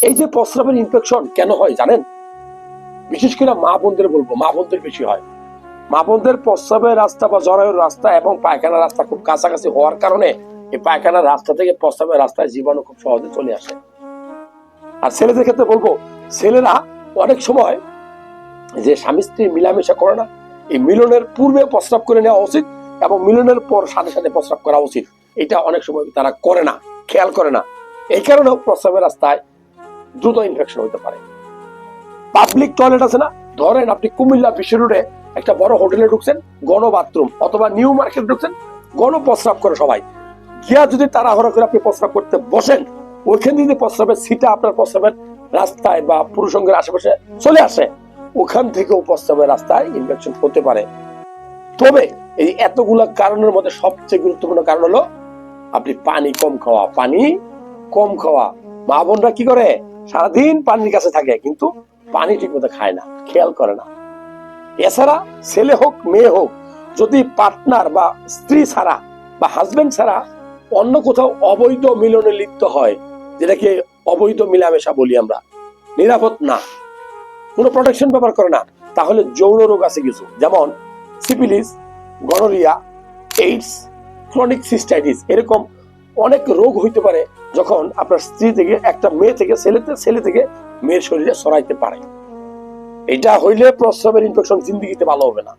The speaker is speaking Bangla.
এই যে প্রস্রাবের ইনফেকশন কেন হয় জানেন? বিশেষ করে মা বোনদের বলব, মা বোনদের বেশি হয়। মা বোনদের প্রস্রাবের রাস্তা বা জরায়ুর রাস্তা এবং পায়খানার রাস্তা খুব কাছাকাছি হওয়ার কারণে এই পায়খানার রাস্তা থেকে প্রস্রাবের রাস্তায় জীবাণু খুব সহজে চলে আসে। আর ছেলেদের ক্ষেত্রে বলব, ছেলেরা অনেক সময় যে স্বামী স্ত্রী মিলামেশা করে না, এই মিলনের পূর্বে প্রস্রাব করে নেওয়া উচিত এবং মিলনের পর সাথে সাথে প্রস্রাব করা উচিত। এটা অনেক সময় তারা করে না, খেয়াল করে না। এই কারণেও প্রস্রাবের রাস্তায় দ্রুত ইনফেকশন হতে পারে। পাবলিক টয়লেট আছে না? ধরেন আপনি কুমিল্লা বিশ্ব রোডে একটা বড় হোটেলে ঢুকছেন, গণ বাথরুম অথবা নিউ মার্কেট ঢুকছেন, গণ প্রস্রাব করে সবাই। গিয়া যদি তাড়াহুড়া করে আপনি প্রস্রাব করতে বসেন, ওইখান যদি প্রস্রাবের সিটা আপনার প্রস্রাবের রাস্তায় বা পুরুষঙ্গের আশেপাশে চলে আসে, ওখান থেকেও প্রস্রাবের রাস্তায় ইনফেকশন হতে পারে। তবে এই এতগুলা কারণের মধ্যে সবচেয়ে গুরুত্বপূর্ণ কারণ হলো, আপনি পানি কম খাওয়া। পানি কম খাওয়া। মা বোনরা কি করে? সারাদিন পানির কাছে থাকে, কিন্তু পানি ঠিক মতো খায় না, খেয়াল করে না। এছাড়া ছেলে হোক, মেয়ে হোক, যদি পার্টনার বা স্ত্রী ছাড়া বা হাজবেন্ড ছাড়া অন্য কোথাও অবৈধ মিলনে লিপ্ত হয়, যেটাকে অবৈধ মিলামেশা বলি আমরা, নিরাপদ না। কোনো প্রোটেকশন ব্যবহার করে না, তাহলে যৌন রোগ আছে কিছু। যেমন syphilis gonorrhoea AIDS chronic cystitis এরকম অনেক রোগ হইতে পারে যখন আপনার স্ত্রী থেকে, একটা মেয়ে থেকে ছেলেতে ছেলে থেকে মেয়ের শরীরে সরাইতে পারে। এটা হইলে প্রস্রাবের ইনফেকশন জিন্দিগিতে ভালো হবে না।